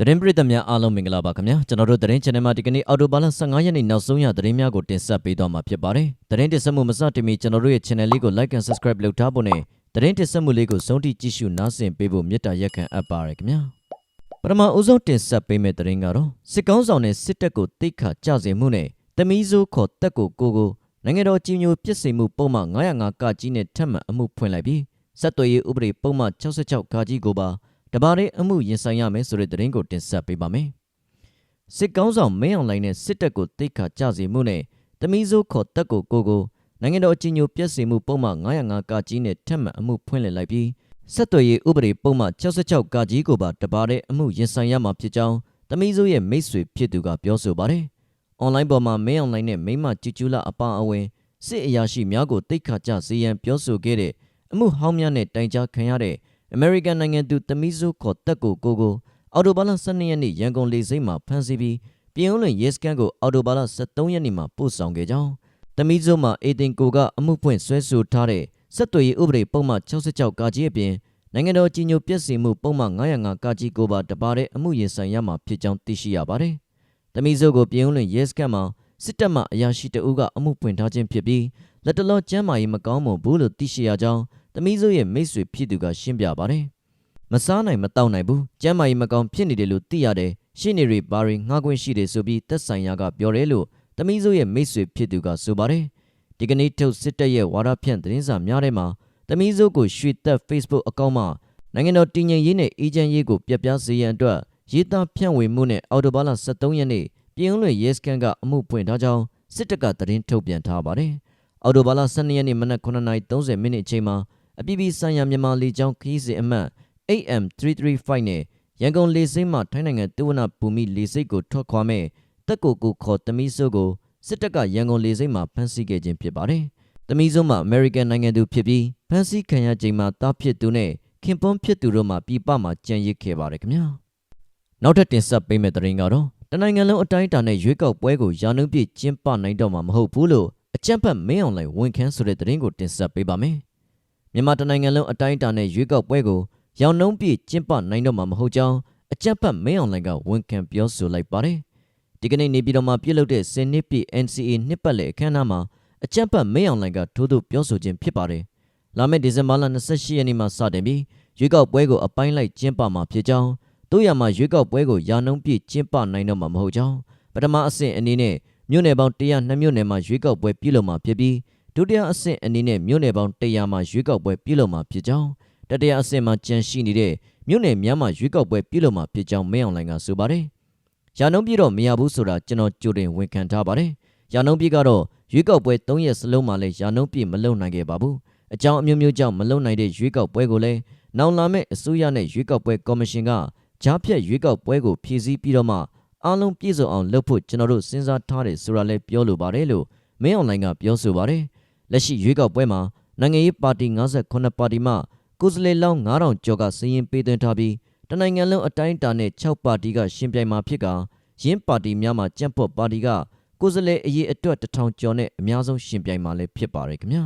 သတင်းပရိသတ်များအားလုံးမင်္ဂလာပါခင်ဗျာကျွန်တော်တို့သတင်း channel မှာဒီကနေ့အော်တိုဘာလ15ရက်နေ့နောက်ဆုံးရသတင်းများကိုတင်ဆက်ပေးသွားမှာဖြစ်ပါတယ်သတင်းတင်ဆက်မှုမစတင်မီကျွန်တော်တို့ရဲ့ channel လေးကို like and subscribe လုပ်ထားဖို့နဲ့သတင်းတင်ဆက်မှုလေးကိုဆုံးထိကြည့်ရှုနားဆင်ပေးဖို့မေတ္တာရက်ခံအပ်ပါရခင်ဗျာပထမအဦးဆုံးတင်ဆက်ပေးမယ့်သတင်းကတော့စစ်ကောင်းဆောင်နဲ့စစ်တပ်ကိုတိတ်ခါကြစေမှုနဲ့တမီးစိုးခေါ်တက်ကိုကိုကိုနိုင်ငံတော်ကြီးမျိုးပြစ်စိမှုပုံမှန်905ကကြီးနဲ့ထပ်မံအမှုဖွင့်လိုက်ပြီးဆက်သွယ်ရေးဥပဒေပုံမှန်66ကကြီးကိုပါ တပါးတဲ့အမှုရင်ဆိုင်ရမယ်ဆိုတဲ့သတင်းကိုတင်ဆက်ပေးပါမယ်။စစ်ကောင်းဆောင်မင်းအောင်လှိုင်နဲ့စစ်တပ်ကိုတိတ်ခါကြစေမှုနဲ့တမီးစိုးခေါ်တက်ကိုကိုကိုနိုင်ငံတော်အကြီးအကျယ်ပြည့်စုံမှုပုံမှန်905ကကြီးနဲ့ထပ်မံအမှုဖွင့်လှစ်လိုက်ပြီးဆက်သွယ်ရေးဥပဒေပုံမှန်66ကကြီးကိုပါတပါးတဲ့အမှုရင်ဆိုင်ရမှာဖြစ်ကြောင်းတမီးစိုးရဲ့မိတ်ဆွေဖြစ်သူကပြောဆိုပါတယ်။ online ပေါ်မှာမင်းအောင်လှိုင်နဲ့မိမကျူကျူလာအပအဝင်စစ်အရာရှိများကိုတိတ်ခါကြစေရန်ပြောဆိုခဲ့တဲ့အမှုဟောင်းများနဲ့တိုင်ကြားခံရတဲ့ အမေရိကန်နိုင်ငံသူတမီးစိုးခေါ်တက်ကိုကိုကိုအော်တိုဘာလ12ရက်နေ့ရန်ကုန်လေဆိပ်မှာဖမ်းဆီးပြီးပြည်ဦးလွင်ရဲစခန်းကိုအော်တိုဘာလ13ရက်နေ့မှာပို့ဆောင်ခဲ့ကြောင်းတမီးစိုးမှာအေတင်ကိုကအမှုဖွင့်ဆွဲဆိုထားတဲ့ဆက်သွယ်ရေးဥပဒေပုံမှန်66ကကြီးအပြင်နိုင်ငံတော်ကြီးညိုပြည့်စည်မှုပုံမှန်905ကကြီးကိုပါတပါတဲ့အမှုရင်ဆိုင်ရမှာဖြစ်ကြောင်းသိရှိရပါတယ်။တမီးစိုးကိုပြည်ဦးလွင်ရဲစခန်းမှာစစ်တပ်မှအရာရှိတအုပ်ကအမှုဖွင့်ထားခြင်းဖြစ်ပြီးလက်တလောကျမ်းမာရေးမကောင်းမွန်ဘူးလို့သိရှိရကြောင်း တမီးစိုးရဲ့မိတ်ဆွေဖြစ်သူကရှင်းပြပါတယ်။မစားနိုင်မတောက်နိုင်ဘူးကျမ်းမာရေးမကောင်းဖြစ်နေတယ်လို့သိရတယ်ရှင်းနေရီဘာရီငှားခွင့်ရှိတယ်ဆိုပြီးသက်ဆိုင်ရာကပြောတယ်လို့တမီးစိုးရဲ့မိတ်ဆွေဖြစ်သူကဆိုပါတယ်။ဒီကနေ့ထုတ်စစ်တပ်ရဲ့ဝါဒဖြန့်သတင်းစာများထဲမှာတမီးစိုးကိုရွှေသက် Facebook အကောင့်မှာနိုင်ငံတော်တည်ငြိမ်ရေးနဲ့အေဂျင့်ရေးကိုပြပြစေရန်အတွက်ရေးသားဖြန့်ဝေမှုနဲ့အော်တိုဘာလ23ရက်နေ့ပြည်ဦးလွင်ရဲစခန်းကအမှုပွင့်ထားကြောင်းစစ်တပ်ကသတင်းထုတ်ပြန်ထားပါတယ်။အော်တိုဘာလ12ရက်နေ့မနက်9:30မိနစ်အချိန်မှာ အပြည်ပြည်ဆိုင်ရာမြန်မာလေကြောင်းခရီးစဉ်အမှတ် AM335 နဲ့ရန်ကုန်လေဆိပ်မှထိုင်းနိုင်ငံတူဝနဘူမိလေဆိပ်ကိုထွက်ခွာမဲ့တက်ကိုကိုခေါ်တမီးစိုးကိုစစ်တပ်ကရန်ကုန်လေဆိပ်မှာဖမ်းဆီးခဲ့ခြင်းဖြစ်ပါတယ်။တမီးစိုးမှာအမေရိကန်နိုင်ငံသူဖြစ်ပြီးဖမ်းဆီးခံရချိန်မှာတားဖြစ်သူနဲ့ခင်ပွန်းဖြစ်သူတို့မှပြည်ပမှာကြံရစ်ခဲ့ပါတယ်ခင်ဗျာ။နောက်ထပ်တင်ဆက်ပေးမယ့်သတင်းကတော့တနိုင်ငံလုံးအတိုင်းအတာနဲ့ရွေးကောက်ပွဲကိုရာနှုန်းပြည့်ကျင်းပနိုင်တော့မှာမဟုတ်ဘူးလို့အကြံဖတ်မင်းအောင်လှိုင်ဝန်ခံဆိုတဲ့သတင်းကိုတင်ဆက်ပေးပါမယ်။ မြန်မာတနိုင်ငံလုံးအတိုင်းအတာနဲ့ရွေးကောက်ပွဲကိုရောင်နှုံးပြည့်ကျင်းပနိုင်တော့မှာမဟုတ်ကြောင်းအကြံဖတ်မင်းအောင်လှိုင်ကဝန်ခံပြောဆိုလိုက်ပါတယ်။ဒီကနေ့နေပြည်တော်မှာပြုလုပ်တဲ့စင်နစ်ပြည့် NCA နှစ်ပတ်လည်အခမ်းအနားမှာအကြံဖတ်မင်းအောင်လှိုင်ကထိုးထုတ်ပြောဆိုခြင်းဖြစ်ပါတယ်။လာမယ့်ဒီဇင်ဘာလ28ရက်နေ့မှာစတင်ပြီးရွေးကောက်ပွဲကိုအပိုင်းလိုက်ကျင်းပမှာဖြစ်ကြောင်းတို့ရမှာရွေးကောက်ပွဲကိုရာနှုံးပြည့်ကျင်းပနိုင်တော့မှာမဟုတ်ကြောင်းပထမအဆင့်အနေနဲ့မြို့နယ်ပေါင်း102မြို့နယ်မှာရွေးကောက်ပွဲပြုလုပ်မှာဖြစ်ပြီး ဒုတိယအဆင့်အနေနဲ့မြို့နယ်ပေါင်း100မှာရွေးကောက်ပွဲပြုလုပ်မှာဖြစ်ကြောင်းတတိယအဆင့်မှာကြန့်ရှိနေတဲ့မြို့နယ်များမှာရွေးကောက်ပွဲပြုလုပ်မှာဖြစ်ကြောင်းမင်းအောင်လှိုင်ကဆိုပါတယ်။ရာနှုံးပြည့်တော့မရဘူးဆိုတာကျွန်တော်ကြိုတင်ဝန်ခံထားပါတယ်။ရာနှုံးပြည့်ကတော့ရွေးကောက်ပွဲ၃ရက်စလုံးမှာလည်းရာနှုံးပြည့်မလုံနိုင်ခဲ့ပါဘူး။အကြောင်းအမျိုးမျိုးကြောင့်မလုံနိုင်တဲ့ရွေးကောက်ပွဲကိုလည်းနောင်လာမယ့်အစိုးရနဲ့ရွေးကောက်ပွဲကော်မရှင်ကကြားဖြတ်ရွေးကောက်ပွဲကိုဖြည့်ဆည်းပြီးတော့မှအားလုံးပြည့်စုံအောင်လုပ်ဖို့ကျွန်တော်တို့စဉ်းစားထားတယ်ဆိုတာလည်းပြောလိုပါတယ်လို့မင်းအွန်လိုင်းကပြောဆိုပါတယ် လက်ရှိရွေးကောက်ပွဲမှာနိုင်ငံရေးပါတီ58ပါတီမှကိုယ်စားလှယ်လောင်း9000ကျော်ကစည်ရင်ပေးသွင်းထားပြီးတနိုင်ငံလုံးအတိုင်းအတာနဲ့6ပါတီကရှင်ပြိုင်မှာဖြစ်ကရင်းပါတီများမှာကြံ့ဖို့ပါတီကကိုယ်စားလှယ်အရေးအတွက်1000ကျော်နဲ့အများဆုံးရှင်ပြိုင်မှာလည်းဖြစ်ပါတယ်ခင်ဗျာ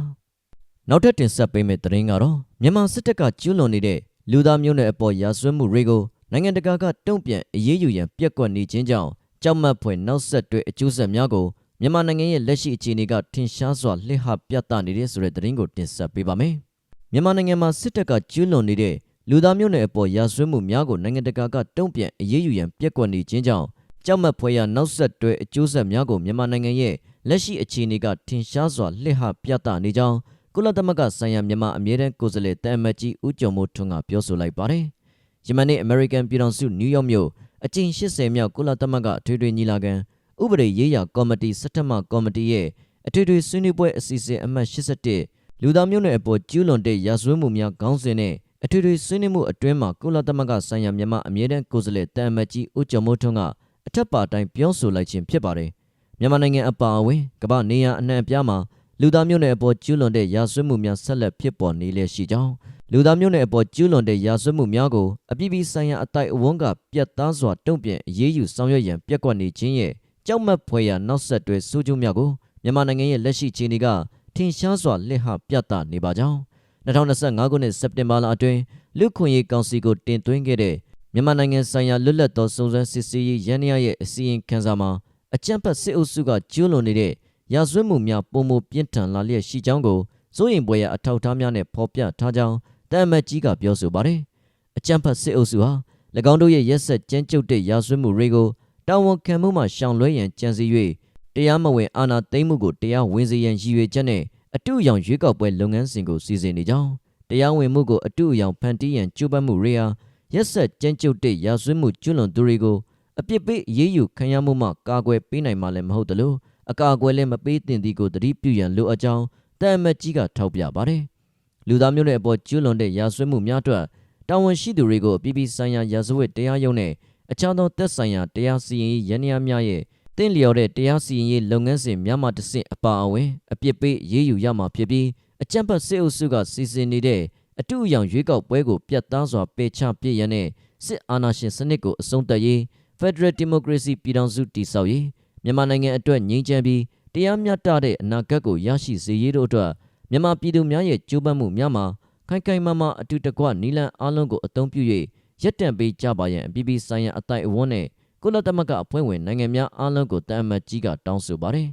နောက်ထပ်တင်ဆက်ပေးမယ့်သတင်းကတော့မြန်မာစစ်တပ်ကကျူးလွန်နေတဲ့လူသားမျိုးနွယ်အပေါ်ရာဇဝတ်မှုတွေကိုနိုင်ငံတကာကတုံ့ပြန်အရေးယူရန်ပြက်ကွက်နေခြင်းကြောင့်ကြောက်မက်ဖွယ်နောက်ဆက်တွဲအကျိုးဆက်များကို မြန်မာနိုင်ငံရဲ့လက်ရှိအခြေအနေကထင်ရှားစွာလှည့်ဟပြသနေတဲ့ဆိုတဲ့သတင်းကိုတင်ဆက်ပေးပါမယ်။မြန်မာနိုင်ငံမှာစစ်တပ်ကကျူးလွန်နေတဲ့လူသားမျိုးနွယ်အပေါ်ရာဇဝတ်မှုများကိုနိုင်ငံတကာကတုံ့ပြန်အရေးယူရန်ပြက်ကွက်နေခြင်းကြောင့်ကြောက်မက်ဖွယ်ရာနောက်ဆက်တွဲအကျိုးဆက်များကိုမြန်မာနိုင်ငံရဲ့လက်ရှိအခြေအနေကထင်ရှားစွာလှည့်ဟပြသနေကြောင်းကုလသမဂ္ဂဆိုင်ရာမြန်မာအမြဲတမ်းကိုယ်စားလှယ်တာမတ်ကြီးဦးကျော်မိုးထွန်းကပြောဆိုလိုက်ပါတယ်။ယမန်နေ့အမေရိကန်ပြည်ထောင်စုနယူးယောက်မြို့အကြိမ်80မြောက်ကုလသမဂ္ဂအထွေထွေညီလာခံ ဥပဒေရေးရာကော်မတီစက်တမကော်မတီရဲ့အထွေထွေဆွေးနွေးပွဲအစီအစဉ်အမှတ်81လူသားမျိုးနွယ်အပေါ်ကျူးလွန်တဲ့ရာဇဝတ်မှုများခေါင်းစဉ်နဲ့အထွေထွေဆွေးနွေးမှုအတွင်းမှာကုလသမဂ္ဂဆိုင်ရာမြန်မာအမြဲတမ်းကိုယ်စားလှယ်တာမတ်ကြီးဦးကျော်မိုးထွန်းကအထက်ပါတိုင်းပြောဆိုလိုက်ခြင်းဖြစ်ပါတယ်မြန်မာနိုင်ငံအပါအဝင်ကမ္ဘာနေရာအနှံ့အပြားမှာလူသားမျိုးနွယ်အပေါ်ကျူးလွန်တဲ့ရာဇဝတ်မှုများဆက်လက်ဖြစ်ပေါ်နေလျက်ရှိကြောင်းလူသားမျိုးနွယ်အပေါ်ကျူးလွန်တဲ့ရာဇဝတ်မှုများကိုအပြည်ပြည်ဆိုင်ရာအတိုက်အဝန်းကပြတ်သားစွာတုံ့ပြန်အရေးယူဆောင်ရွက်ရန်ပြက်ကွက်နေခြင်းရဲ့ ကြောက်မက်ဖွယ်ရာနောက်ဆက်တွဲဆိုးကျိုးများကိုမြန်မာနိုင်ငံရဲ့လက်ရှိအခြေအနေကထင်ရှားစွာလှည့်ဟပြသနေပါကြောင်း2025ခုနှစ်စက်တင်ဘာလအတွင်းလူခွင့်ရေးကောင်စီကိုတင်သွင်းခဲ့တဲ့မြန်မာနိုင်ငံဆိုင်ရာလွတ်လပ်သောစုံစမ်းစစ်ဆေးရေးရန်ရရဲ့အစီရင်ခံစာမှာအကြမ်းဖက်စစ်အုပ်စုကကျူးလွန်နေတဲ့ရာဇဝတ်မှုများပုံမပြင်းထန်လာလျက်ရှိကြောင်းကိုစိုးရင်ပွဲရအထောက်အထားများနဲ့ဖော်ပြထားကြောင်းတမ်မတ်ကြီးကပြောဆိုပါတယ်။အကြမ်းဖက်စစ်အုပ်စုဟာ၎င်းတို့ရဲ့ရက်ဆက်ကြမ်းကြုတ်တဲ့ရာဇဝတ်မှုတွေကို တာဝန်ခံမှုမှရှောင်လွှဲရန်ကြံစည်၍တရားမဝင်အာဏာသိမ်းမှုကိုတရားဝင်စေရန်ရည်ရွယ်ချက်နဲ့အတူအယောင်ရွေးကောက်ပွဲလုပ်ငန်းစဉ်ကိုစီစဉ်နေကြောင်းတရားဝင်မှုကိုအတူအယောင်ဖန်တီးရန်ကြိုးပမ်းမှုတွေဟာရက်ဆက်ကြမ်းကြုတ်တဲ့ရာဇဝတ်မှုကျူးလွန်သူတွေကိုအပြစ်ပေးအရေးယူခံရမှုမှကာကွယ်ပေးနိုင်မှလည်းမဟုတ်သလိုအကာအကွယ်လည်းမပေးသင့်သည်ကိုသတိပြုရန်လိုအပ်ကြောင်းတမ်မတ်ကြီးကထောက်ပြပါတယ်။လူသားမျိုးနွယ်အပေါ်ကျူးလွန်တဲ့ရာဇဝတ်မှုများအတွက်တာဝန်ရှိသူတွေကိုအပြည်ပြည်ဆိုင်ရာရာဇဝတ်တရားရုံးနဲ့ အခြားသောသက်ဆိုင်ရာတရားစီရင်ရေးယန္တရားများရဲ့တင့်လျော်တဲ့တရားစီရင်ရေးလုပ်ငန်းစဉ်များမှတစ်ဆင့်အပါအဝင်အပြစ်ပေးအရေးယူရမှာဖြစ်ပြီးအကြံဖတ်စစ်အုပ်စုကစီစဉ်နေတဲ့အတူအယောင်ရွေးကောက်ပွဲကိုပြတ်သားစွာပယ်ချပြစ်ရန်နဲ့စစ်အာဏာရှင်စနစ်ကိုအဆုံးသတ်ရေး Federal Democracy ပြည်ထောင်စုတည်ဆောက်ရေးမြန်မာနိုင်ငံအတွက်ငြိမ်းချမ်းပြီးတရားမျှတတဲ့အနာဂတ်ကိုရရှိစေရေးတို့အတွက်မြန်မာပြည်သူများရဲ့ကြိုးပမ်းမှုများမှာခိုင်ခိုင်မာမာအတူတကွနီလန်အားလုံးကိုအသုံးပြု၍ ရက်တံပေးကြပါရန်အပြည်ပြည်ဆိုင်ရာအတိုက်အဝန်းနဲ့ကုလသမဂ္ဂအဖွဲ့ဝင်နိုင်ငံများအားလုံးကိုတအမတ်ကြီးကတောင်းဆိုပါတယ်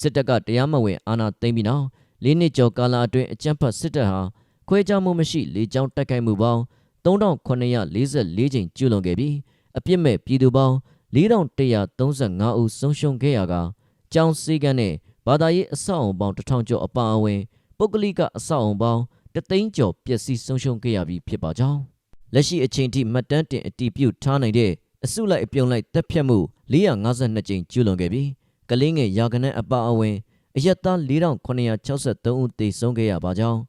စစ်တပ်ကတရားမဝင်အာဏာသိမ်းပြီးနောက်လေးနှစ်ကျော်ကာလအတွင်းအကြမ်းဖက်စစ်တပ်ဟာခွဲခြားမှုမရှိလေကြောင်းတိုက်ခိုက်မှုပေါင်း3944ကြိမ်ကျူးလွန်ခဲ့ပြီးအပြစ်မဲ့ပြည်သူပေါင်း4135ဦးဆုံးရှုံးခဲ့ရကကြောင်းစည်းကမ်းနဲ့ဘာသာရေးအဆောက်အုံပေါင်း1000ကျော်အပါအဝင်ပုဂ္ဂလိကအဆောက်အုံပေါင်းတသိန်းကျော်ပျက်စီးဆုံးရှုံးခဲ့ရပြီးဖြစ်ပါကြောင်း လက်ရှိအချိန်ထိမှတ်တမ်းတင်အတည်ပြုထားနိုင်တဲ့အစုလိုက်အပြုံလိုက်တပ်ဖြတ်မှု452ကြိမ်ကျူးလွန်ခဲ့ပြီးကလေးငယ်ရာခဏအပါအဝင်အရက်သား4963ဦးသေဆုံးခဲ့ရပါကြောင်း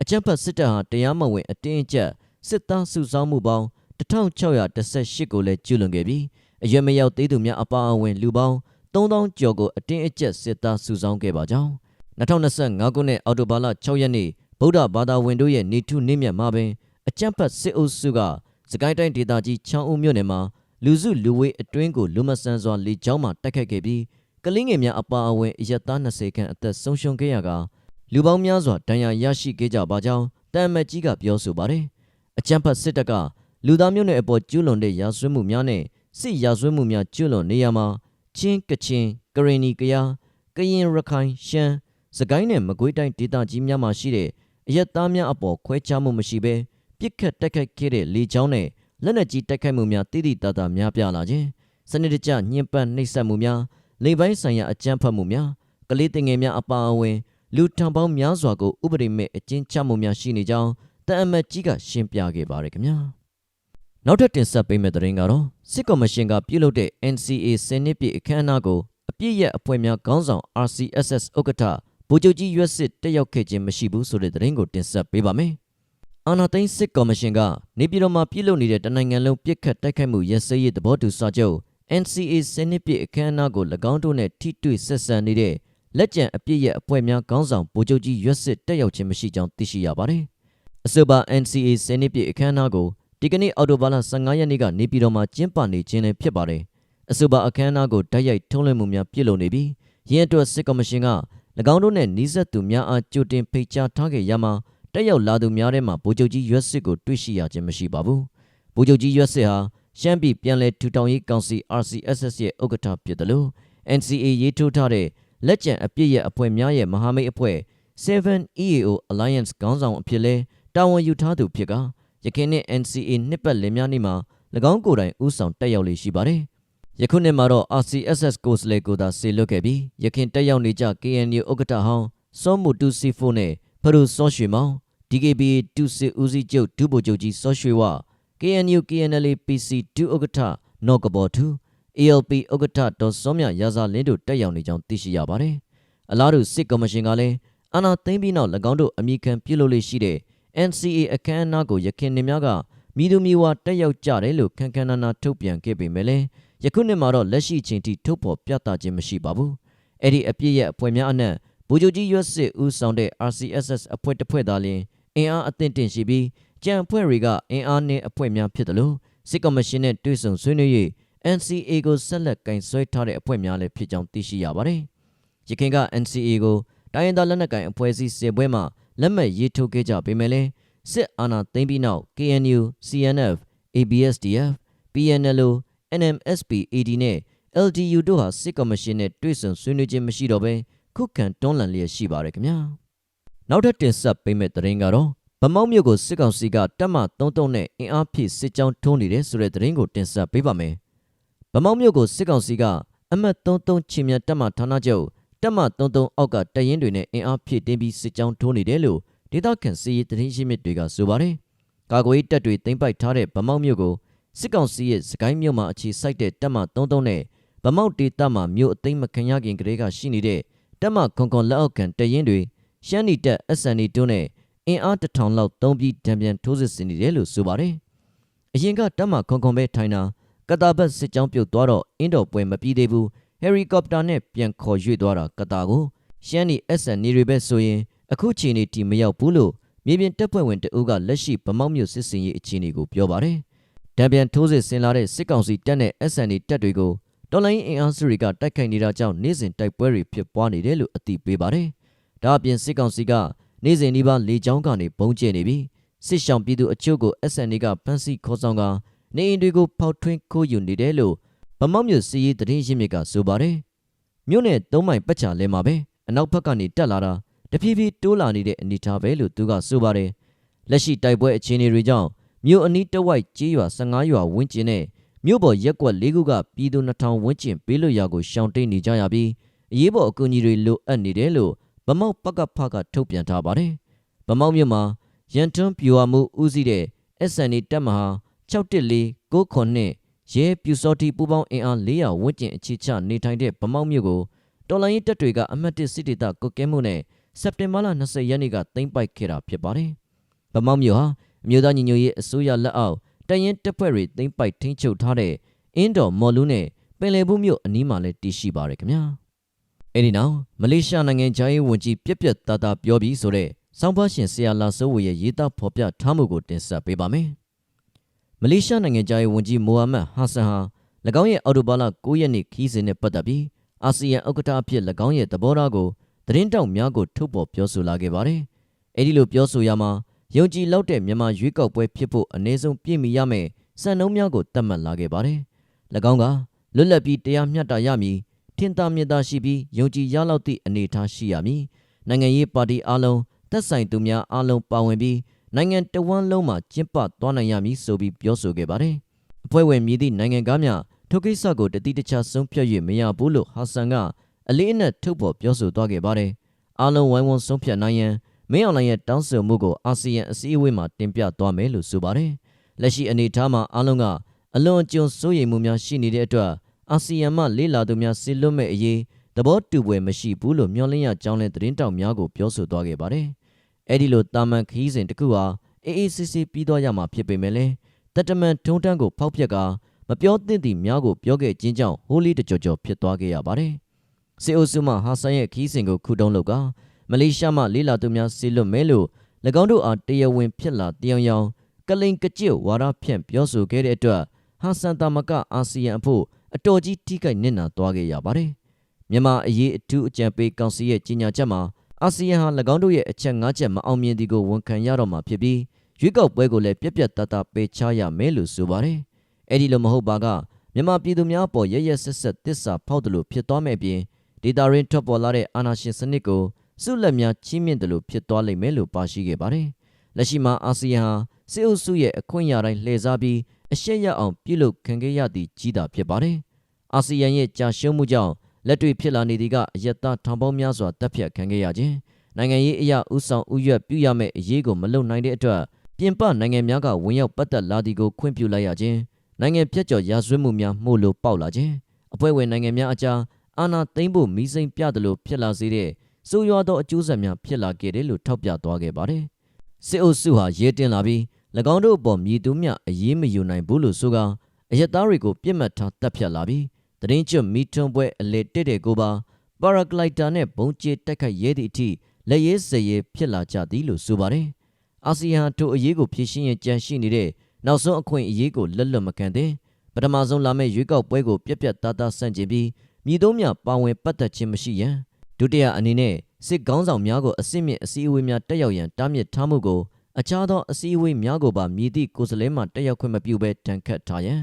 အကြမ်းဖက်စစ်တပ်ဟာတရားမဝင်အတင်းအကျပ်စစ်သားစုဆောင်းမှုပေါင်း1618ကိုလည်းကျူးလွန်ခဲ့ပြီးအရွယ်မရောက်သေးသူများအပါအဝင်လူပေါင်း3000ကျော်ကိုအတင်းအကျပ်စစ်သားစုဆောင်းခဲ့ပါကြောင်း2025ခုနှစ်အောက်တိုဘာလ6ရက်နေ့ဗုဒ္ဓဘာသာဝင်တို့ရဲ့နေထုနေမြတ်မှာပင် အကြမ်းဖက်စစ်အုပ်စုကစကိုင်းတိုင်းဒေသကြီးချောင်းဦးမြို့နယ်မှာလူစုလူဝေးအတွင်းကိုလူမဆန်စွာလေကြောင်းမှတိုက်ခတ်ခဲ့ပြီးကလင်းငယ်များအပါအဝင်အရက်သား20ခန့်အသက်ဆုံးရှုံးခဲ့ရကလူပေါင်းများစွာဒဏ်ရာရရှိခဲ့ကြပါကြောင်းတမ်မတ်ကြီးကပြောဆိုပါတယ်။အကြမ်းဖက်စစ်တပ်ကလူသားမျိုးနွယ်အပေါ်ကျူးလွန်တဲ့ရာဇဝတ်မှုများနဲ့စစ်ရာဇဝတ်မှုများကျူးလွန်နေရမှာချင်းကချင်းကရင်နီကယားကရင်ရခိုင်ရှမ်းစကိုင်းနဲ့မကွေးတိုင်းဒေသကြီးများမှာရှိတဲ့အရက်သားများအပေါ်ခွဲခြားမှုမရှိဘဲ ပြစ်ခတ်တိုက်ခိုက်ခဲ့တဲ့လေကြောင်းနဲ့လက်နက်ကြီးတိုက်ခိုက်မှုများတိတိတသားများပြားလာခြင်းစနစ်တကျညှဉ်းပန်းနှိပ်စက်မှုများလေပိုင်းဆိုင်ရာအကြမ်းဖက်မှုများကလေးတင်ငယ်များအပါအဝင်လူထံပေါင်းများစွာကိုဥပဒေမဲ့အကျဉ်းချမှုများရှိနေကြောင်းတအမတ်ကြီးကရှင်းပြခဲ့ပါတယ်ခင်ဗျာနောက်ထပ်တင်ဆက်ပေးမယ့်သတင်းကတော့စစ်ကော်မရှင်ကပြုလုပ်တဲ့ NCA စနစ်ပြည့်အခမ်းအနားကိုအပြည့်ရအဖွဲ့များခေါင်းဆောင် RCSS ဥက္ကဋ္ဌဗိုလ်ချုပ်ကြီးရွက်စစ်တက်ရောက်ခဲ့ခြင်းမရှိဘူးဆိုတဲ့သတင်းကိုတင်ဆက်ပေးပါမယ် အာနာသိန်းစစ်ကော်မရှင်ကနေပြည်တော်မှာပြုလုပ်နေတဲ့တနိုင်ငံလုံးပြစ်ခတ်တိုက်ခိုက်မှုရစရေးသဘောတူစာချုပ် NCA စနစ်ပြည့်အခမ်းအနားကို၎င်းတို့နဲ့ထိတွေ့ဆက်ဆံနေတဲ့လက်ကျန်အပြည့်ရဲ့အဖွဲ့များခေါင်းဆောင်ဗိုလ်ချုပ်ကြီးရွက်စစ်တက်ရောက်ခြင်းမရှိကြောင်းသိရှိရပါတယ်။အဆိုပါ NCA စနစ်ပြည့်အခမ်းအနားကိုဒီကနေ့အော်တိုဘာလ15ရက်နေ့ကနေပြည်တော်မှာကျင်းပနေခြင်းလည်းဖြစ်ပါတယ်။အဆိုပါအခမ်းအနားကိုတိုက်ရိုက်ထုံးလွှင့်မှုများပြုလုပ်နေပြီးရင်းအတွက်စစ်ကော်မရှင်က၎င်းတို့နဲ့နှီးဆက်သူများအားကြိုတင်ဖိတ်ကြားထားခဲ့ရမှာ တက်ရောက်လာသူများထဲမှာဗိုလ်ချုပ်ကြီးရွက်စစ်ကိုတွေ့ရှိရခြင်းမရှိပါဘူးဗိုလ်ချုပ်ကြီးရွက်စစ်ဟာရှမ်းပြည်ပြည်လဲထူထောင်ရေးကောင်စီ RCSS ရဲ့ဥက္ကဋ္ဌဖြစ်တယ်လို့ NCA ရေးထိုးထားတဲ့လက်ကျန်အပြစ်ရဲ့အဖွဲ့များရဲ့မဟာမိတ်အဖွဲ့ 7EAO Alliance ခေါင်းဆောင်အဖြစ်လဲတာဝန်ယူထားသူဖြစ်ကရခိုင်နဲ့ NCA နှစ်ပတ်လည်များနေ့မှာ၎င်းကိုယ်တိုင်ဥဆောင်တက်ရောက်လေရှိပါတယ်ယခုနှစ်မှာတော့ RCSS ကိုယ်စားလှယ်ကိုသာဆေလွတ်ခဲ့ပြီးရခိုင်တက်ရောက်နေကြ KNU ဥက္ကဋ္ဌဟောင်းစောမှုတူစီဖိုနဲ့ဖရူစောရွှေမောင် DKB တူစစ်ဦးစီးချုပ်ဒုဗိုလ်ချုပ်ကြီးစောရွှေဝ KNU KNL PC ဒုဥက္ကဋ္ဌနော်ကဘော်ထူ ALP ဥက္ကဋ္ဌဒေါ်စောမြရာဇာလင်းတို့တက်ရောက်နေကြောင်းသိရှိရပါတယ်။အလားတူစစ်ကော်မရှင်ကလည်းအာဏာသိမ်းပြီးနောက်၎င်းတို့အမိခံပြုလုပ်လေးရှိတဲ့ NCA အခမ်းအနားကိုရခိုင်နေများကမိသူမျိုးဝတက်ရောက်ကြတယ်လို့ခန့်ခန့်နာနာထုတ်ပြန်ခဲ့ပေမဲ့လည်းယခုနှစ်မှာတော့လက်ရှိချိန်ထိထုတ်ဖော်ပြသခြင်းမရှိပါဘူး။အဲ့ဒီအပြည့်ရဲ့အဖွဲ့များအနက်ဗိုလ်ချုပ်ကြီးရွက်စစ်ဦးဆောင်တဲ့ RCSS အဖွဲ့တစ်ဖွဲ့သားလျင် အင်အားအသင့်တင်ရှိပြီးကြံအဖွဲ့တွေကအင်အားနဲ့အဖွဲ့များဖြစ်တယ်လို့စစ်ကော်မရှင်နဲ့တွေ့ဆုံဆွေးနွေး၍ NCA ကိုဆက်လက်ကင်ဆွဲထားတဲ့အဖွဲ့များလည်းဖြစ်ကြောင်းသိရှိရပါတယ်။ရခိုင်က NCA ကိုတိုင်းရင်းသားလက်နက်ကိုင်အဖွဲ့အစည်း၁၀ဘွဲမှလက်မှတ်ရေးထိုးခဲ့ကြပေမဲ့လည်းစစ်အာဏာသိမ်းပြီးနောက် KNU, CNF, ABSDF PNLO NMSP AD နဲ့ LDU တို့ဟာစစ်ကော်မရှင်နဲ့တွေ့ဆုံဆွေးနွေးခြင်းမရှိတော့ဘဲခုခံတွန်းလှန်လျက်ရှိပါတယ်ခင်ဗျာ နောက်ထပ်တင်ဆက်ပေးမယ့်သတင်းကတော့ဗမောက်မြို့ကိုစစ်ကောင်စီကတပ်မ33နဲ့အင်အားဖြည့်စစ်ကြောင်းထိုးနေတဲ့ဆိုတဲ့သတင်းကိုတင်ဆက်ပေးပါမယ်ဗမောက်မြို့ကိုစစ်ကောင်စီကအမှတ်33ချီမြန်တပ်မဌာနချုပ်တပ်မ33အောက်ကတရင်တွေနဲ့အင်အားဖြည့်တင်းပြီးစစ်ကြောင်းထိုးနေတယ်လို့ဒေသခံစီရေးသတင်းရှိမြစ်တွေကဆိုပါတယ်ကာကွယ်တပ်တွေတင်ပိုက်ထားတဲ့ဗမောက်မြို့ကိုစစ်ကောင်စီရဲ့စကိုင်းမြို့မှာအခြေစိုက်တဲ့တပ်မ33နဲ့ဗမောက်ဒေသမှာမြို့အသိမ်းမခံရခင်ကတည်းကရှိနေတဲ့တပ်မခွန်ခွန်လက်အောက်ခံတရင်တွေ ရှမ်းနီတပ် SND တို့နဲ့အင်အားတစ်ထောင်လောက်တုံးပြီးဒံပြန်ထိုးစစ်ဆင်နေတယ်လို့ဆိုပါတယ်။အရင်ကတပ်မခွန်ခွန်ပဲထိုင်တာကတာဘတ်စစ်ကြောင်းပြုတ်သွားတော့အင်းတော်ပွဲမပြီးသေးဘူးဟယ်ရီကော်ပတာနဲ့ပြန်ခေါ်ရွေ့သွားတာကတာကိုရှမ်းနီ SND တွေပဲဆိုရင်အခုချိန်နေတီမရောက်ဘူးလို့မြေပြင်တပ်ဖွဲ့ဝင်တအုပ်ကလက်ရှိဗမောက်မြို့စစ်စင်ရေးအခြေအနေကိုပြောပါတယ်။ဒံပြန်ထိုးစစ်ဆင်လာတဲ့စစ်ကောင်စီတပ်နဲ့ SND တပ်တွေကိုတော်လိုင်းအင်အားစုတွေကတိုက်ခိုက်နေတာကြောင့်နေ့စဉ်တိုက်ပွဲတွေဖြစ်ပွားနေတယ်လို့အသိပေးပါတယ်။ ဒါအပြင်စစ်ကောင်စီကနေ့စဉ်ဒီပါလေကြောင်းကနေပုံကျဲနေပြီးစစ်ဆောင်ပြည်သူအချို့ကို SND ကဖမ်းဆီးခေါ်ဆောင်ကနေအိမ်တွေကိုဖောက်ထွင်းခိုးယူနေတယ်လို့ဗမောက်မြို့စီရေးတရင်ရင်းမြစ်ကဆိုပါတယ်။မြို့နယ်သုံးမိုင်ပတ်ချာလဲမှာပဲအနောက်ဘက်ကနေတက်လာတာတဖြည်းဖြည်းတိုးလာနေတဲ့အနေအထားပဲလို့သူကဆိုပါတယ်။လက်ရှိတိုက်ပွဲအခြေအနေတွေကြောင့်မြို့အနီးတဝိုက်ကြေးရွာ15ရွာဝန်းကျင်နဲ့မြို့ပေါ်ရက်ကွက်၄ခုကပြည်သူ2000ဝန်းကျင်ပေးလို့ရကိုရှောင်တိတ်နေကြရပြီးအရေးပေါ်အကူအညီတွေလိုအပ်နေတယ်လို့ ဗမောက်ပကဖကထုတ်ပြန်ထားပါတယ်။ဗမောက်မြို့မှာရန်တွန်းပြူဝမှုဦးစီးတဲ့ SNA တပ်မဟာ614 9ရဲပြူစောတိပူပေါင်းအင်အား400ဝန်းကျင်အခြေချနေထိုင်တဲ့ဗမောက်မြို့ကိုတော်လိုင်းရေးတပ်တွေကအမတ်တစ်စစ်ဒေသကုတ်ကဲမှုနဲ့စက်တင်ဘာလ20ရက်နေ့ကသိမ်းပိုက်ခဲ့တာဖြစ်ပါတယ်။ဗမောက်မြို့ဟာအမျိုးသားညီညွတ်ရေးအစိုးရလက်အောက်တရင်တပ်ဖွဲ့တွေသိမ်းပိုက်ထိန်းချုပ်ထားတဲ့အင်းတော်မော်လူးနဲ့ပင်လယ်ဘူးမြို့အနီးမှာလည်းတည်ရှိပါရခင်ဗျာ။ အဲဒီနောက်မလေးရှားနိုင်ငံခြားရေးဝန်ကြီးပြက်ပြက်သားသားပြောပြီးဆိုတဲ့စောင်းပါရှင်ဆရာလာစိုးဝေရဲ့ရေးသားဖော်ပြထားမှုကိုတင်ဆက်ပေးပါမယ်။မလေးရှားနိုင်ငံခြားရေးဝန်ကြီးမိုဟာမက်ဟာဆန်ဟာ၎င်းရဲ့အော်တိုဘာလ9ရက်နေ့ခီးစဉ်နဲ့ပတ်သက်ပြီးအာဆီယံဥက္ကဋ္ဌအဖြစ်၎င်းရဲ့သဘောထားကိုသတင်းတောက်များကိုထုတ်ပေါ်ပြောဆိုလာခဲ့ပါတယ်။အဲဒီလိုပြောဆိုရမှာယုံကြည်လောက်တဲ့မြန်မာရွေးကောက်ပွဲဖြစ်ဖို့အနည်းဆုံးပြည့်မီရမယ်စံနှုန်းများကိုသတ်မှတ်လာခဲ့ပါတယ်။၎င်းကလွတ်လပ်ပြီးတရားမျှတရမည် ထင်သာမြင်သာရှိပြီးယုံကြည်ရလောက်သည့်အနေအထားရှိရမည်။နိုင်ငံရေးပါတီအလုံးသက်ဆိုင်သူများအလုံးပါဝင်ပြီးနိုင်ငံတဝန်းလုံးမှာကျင့်ပသွားနိုင်ရမည်ဆိုပြီးပြောဆိုခဲ့ပါတယ်။အဖွဲ့ဝင်မြည်သည့်နိုင်ငံသားများထိုကိစ္စကိုတတိတခြားဆုံးဖြတ်၍မရဘူးလို့ဟာဆန်ကအလေးအနက်ထုတ်ပေါ်ပြောဆိုသွားခဲ့ပါတယ်။အလုံးဝိုင်းဝန်းဆုံးဖြတ်နိုင်ရန်မင်းအောင်လှိုင်ရဲ့တောင်းဆိုမှုကိုအာဆီယံအစည်းအဝေးမှာတင်ပြသွားမယ်လို့ဆိုပါတယ်။လက်ရှိအနေအထားမှာအားလုံးကအလွန်အကျွံစိုးရိမ်မှုများရှိနေတဲ့အတွက် အာဆီယံမှလေးလာသူများဆီလွတ်မဲ့အရေးသဘောတူပွဲမရှိဘူးလို့မျှော်လင့်ရကြောင်းလည်းသတင်းတောက်များကိုပြောဆိုသွားခဲ့ပါတယ်။အဲဒီလိုတာမန်ခရီးစဉ်တစ်ခုဟာအေးအေးဆေးဆေးပြီးသွားရမှာဖြစ်ပေမဲ့လည်းတတမန်ထုံတန်းကိုဖောက်ပြက်ကမပြောသင့်သည့်များကိုပြောခဲ့ခြင်းကြောင့်ဟိုးလီတကြော်ကြော်ဖြစ်သွားခဲ့ရပါတယ်။စေအိုဆူမဟာဆန်ရဲ့ခီးစဉ်ကိုခုတုံးလောက်ကမလေးရှားမှလေးလာသူများဆီလွတ်မဲလို့၎င်းတို့အားတရားဝင်ဖြစ်လာတယောင်ယောင်ကလိန်ကကြစ်ဝါဒဖြန့်ပြောဆိုခဲ့တဲ့အတွက်ဟာဆန်တာမကအာဆီယံအဖို့ အတော်ကြီးထိခိုက်နစ်နာသွားခဲ့ရပါတယ်။မြန်မာအရေးအထူးအကြံပေးကောင်စီရဲ့ကြီးညာချက်မှာအာဆီယံဟာ၎င်းတို့ရဲ့အချက်၅ချက်မအောင်မြင်သည်ကိုဝန်ခံရတော့မှာဖြစ်ပြီးရွေးကောက်ပွဲကိုလည်းပြက်ပြက်တသားပေးချရမယ်လို့ဆိုပါတယ်။အဲ့ဒီလိုမဟုတ်ပါကမြန်မာပြည်သူများအပေါ်ရရဆက်ဆက်တစ္ဆာဖောက်တယ်လို့ဖြစ်သွားမဲ့ပြင်ဒေတာရင်းထွက်ပေါ်လာတဲ့အာဏာရှင်စနစ်ကိုစုလက်များချီးမြှင့်တယ်လို့ဖြစ်သွားလိမ့်မယ်လို့ပါရှိခဲ့ပါတယ်။လက်ရှိမှာအာဆီယံဟာစစ်အုပ်စုရဲ့အခွင့်အရေးတိုင်းလှည့်စားပြီး အရှက်ရအောင်ပြုလုပ်ခံခဲ့ရသည့်ကြီးတာဖြစ်ပါတယ်။အာဆီယံရဲ့ကြာရှုံးမှုကြောင့်လက်တွေ့ဖြစ်လာနေသည်ကအယက်သားထောင်ပေါင်းများစွာတပ်ဖြတ်ခံခဲ့ရခြင်းနိုင်ငံရေးအရာဥဆောင်ဥရွက်ပြုရမယ့်အရေးကိုမလုံနိုင်တဲ့အတွက်ပြင်ပနိုင်ငံများကဝင်ရောက်ပတ်သက်လာသည်ကိုခွင့်ပြုလိုက်ရခြင်းနိုင်ငံပြတ်ကျော်ရာဇဝတ်မှုများမှုလို့ပေါက်လာခြင်းအဖွဲ့ဝင်နိုင်ငံများအကြားအာဏာသိမ်းဖို့မီးစိမ်းပြသလိုဖြစ်လာစေတဲ့ဆိုးရွားသောအကျိုးဆက်များဖြစ်လာခဲ့တယ်လို့ထောက်ပြသွားခဲ့ပါတယ်။စစ်အုပ်စုဟာရဲတင်လာပြီး၎ င်းတို့အပေါ်မြည်သူမြအရေးမယူနိုင်ဘူးလို့ဆိုကအယက်သားတွေကိုပြစ်မှတ်ထားတပ်ဖြတ်လာပြီးတရင်ကျွတ်မီထွန်းပွဲအလေတက်တဲ့ကိုပါပါရာဂလိုက်တာနဲ့ဘုံကျဲတိုက်ခိုက်ရဲသည့်အထိလက်ရဲစရဲဖြစ်လာကြသည်လို့ဆိုပါတယ်။အာဆီယံတို့အရေးကိုဖြည့်ရှင်းရင်ကြံရှိနေတဲ့နောက်ဆုံးအခွင့်အရေးကိုလက်လွတ်မခံတဲ့ပထမဆုံးလာမယ့်ရွေးကောက်ပွဲကိုပြက်ပြက်သားသားဆန့်ကျင်ပြီးမြည်သုံးမြပါဝင်ပတ်သက်ခြင်းမရှိရန်ဒုတိယအနေနဲ့စစ်ကောင်းဆောင်များကိုအစစ်မြင့်အစည်းအဝေးများတက်ရောက်ရန်တားမြစ်ထားမှုကို အခြားသောအစည်းအဝေးများကိုပါမြည်သည့်ကိုယ်စားလှယ်မှတက်ရောက်ခွင့်မပြုဘဲတန်ခတ်ထားရန်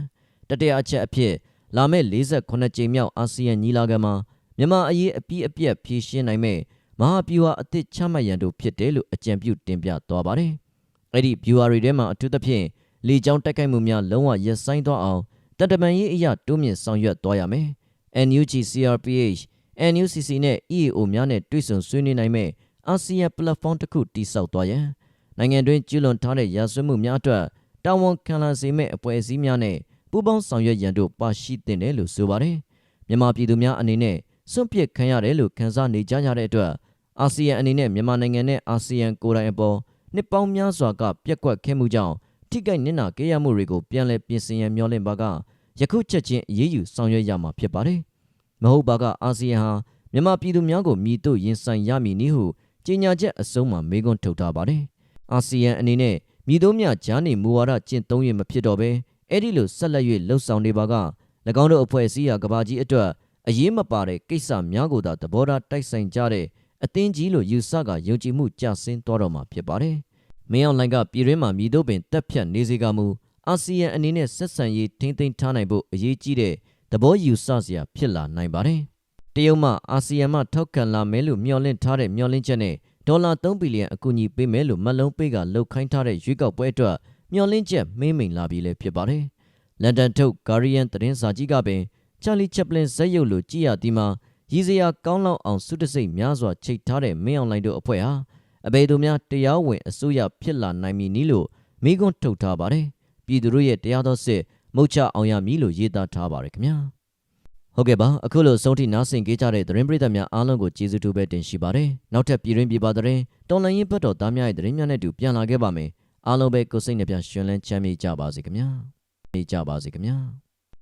တတိယအချက်အဖြစ်လာမယ့်48ကြိမ်မြောက်အာဆီယံညီလာခံမှာမြန်မာအရေးအပြည့်အပြည့်ဖြေရှင်းနိုင်မဲ့မဟာဗျူဟာအသစ်ချမှတ်ရန်တို့ဖြစ်တယ်လို့အကြံပြုတင်ပြသွားပါတယ်။အဲ့ဒီဗျူဟာတွေထဲမှာအထူးသဖြင့်လေကြောင်းတိုက်ခိုက်မှုများလုံးဝရပ်ဆိုင်းသွားအောင်တတမန်ရေးအရာတိုးမြင့်ဆောင်ရွက်သွားရမယ်။ NUG CRPH NUCC နဲ့ EAO များနဲ့တွေ့ဆုံဆွေးနွေးနိုင်မဲ့အာဆီယံ platform တစ်ခုတည်ဆောက်သွားရန် နိုင်ငံတွင်းကျူးလွန်ထားတဲ့ရာဇဝတ်မှုများအတွက်တာဝန်ခံလာစေမဲ့အဖွဲ့အစည်းများနဲ့ပူးပေါင်းဆောင်ရွက်ရန်တို့ပါရှိတင်တယ်လို့ဆိုပါတယ်။မြန်မာပြည်သူများအနေနဲ့စွန့်ပစ်ခံရတယ်လို့ခံစားနေကြရတဲ့အတွက်အာဆီယံအနေနဲ့မြန်မာနိုင်ငံနဲ့အာဆီယံကိုယ်တိုင်အပေါ်နှစ်ပေါင်းများစွာကပြက်ကွက်ခဲ့မှုကြောင့်ထိခိုက်နစ်နာခဲ့ရမှုတွေကိုပြန်လည်ပြင်ဆင်ရန်မျှော်လင့်ပါကယခုချက်ချင်းအရေးယူဆောင်ရွက်ရမှာဖြစ်ပါတယ်။မဟုတ်ပါကအာဆီယံဟာမြန်မာပြည်သူများကိုမြည်တို့ရင်ဆိုင်ရမည်နည်းဟုကြေညာချက်အစုံမှာမေးခွန်းထုတ်ထားပါတယ်။ အာဆီယံအနေနဲ့မြည်တို့များဂျားနေမူဝါဒကျင့်သုံးရမဖြစ်တော့ဘဲအဲ့ဒီလိုဆက်လက်၍လှုပ်ဆောင်နေပါက၎င်းတို့အဖွဲ့အစည်းရာကဘာကြီးအတွက်အရေးမပါတဲ့ကိစ္စများကိုသာသဘောထားတိုက်ဆိုင်ကြတဲ့အသင်းကြီးလို့ယူဆကယုံကြည်မှုကျဆင်းသွားတော့မှာဖြစ်ပါတယ်။မင်းအောင်လှိုင်ကပြည်တွင်းမှာမြည်တို့ပင်တက်ဖြတ်နေစေကမူအာဆီယံအနေနဲ့ဆက်ဆံရေးထိမ့်သိမ်းထားနိုင်ဖို့အရေးကြီးတဲ့သဘောယူဆစရာဖြစ်လာနိုင်ပါတယ်။တရုတ်မှအာဆီယံမှထောက်ခံလာမယ်လို့မျှော်လင့်ထားတဲ့မျှော်လင့်ချက်နဲ့ ဒေါ်လာ3ဘီလီယံအကူအညီပေးမယ်လို့မတ်လုံးပေးကလှုပ်ခိုင်းထားတဲ့ရွေးကောက်ပွဲအတွက်မျှော်လင့်ချက်မင်းမိန်လာပြီလည်းဖြစ်ပါတယ်။လန်ဒန်ထုတ်ဂါရီယန်သတင်းစာကြီးကပင်ချာလီချက်ပလင်ဇက်ရုပ်လိုကြည်ရသည်မှာရည်စရာကောင်းလောက်အောင်စုတစိတ်များစွာချိတ်ထားတဲ့မင်းအောင်လှိုင်တို့အဖွဲ့ဟာအဘယ်သူများတရားဝင်အစိုးရဖြစ်လာနိုင်မည်နည်းလို့မိကွန်းထုတ်ထားပါတယ်။ပြည်သူတို့ရဲ့တရားတော်စစ်မုတ်ချအောင်ရမည်လို့ရေးသားထားပါတယ်ခင်ဗျာ။ ဟုတ်ကဲ့ပါအခုလိုဆုံးထိနားဆင်ကြကြတဲ့သတင်းပရိသတ်များအားလုံးကိုကျေးဇူးတူပဲတင်ရှိပါတယ်။နောက်ထပ်ပြည်တွင်းပြည်ပသတင်းတော်လန်ရင်ဘတ်တော်သားများရဲ့သတင်းများနဲ့တူပြန်လာခဲ့ပါမယ်။အားလုံးပဲကိုယ်စိတ်နှပြရှင်လန်းချမ်းမြေ့ကြပါစေခင်ဗျာ။နေကြပါစေခင်ဗျာ။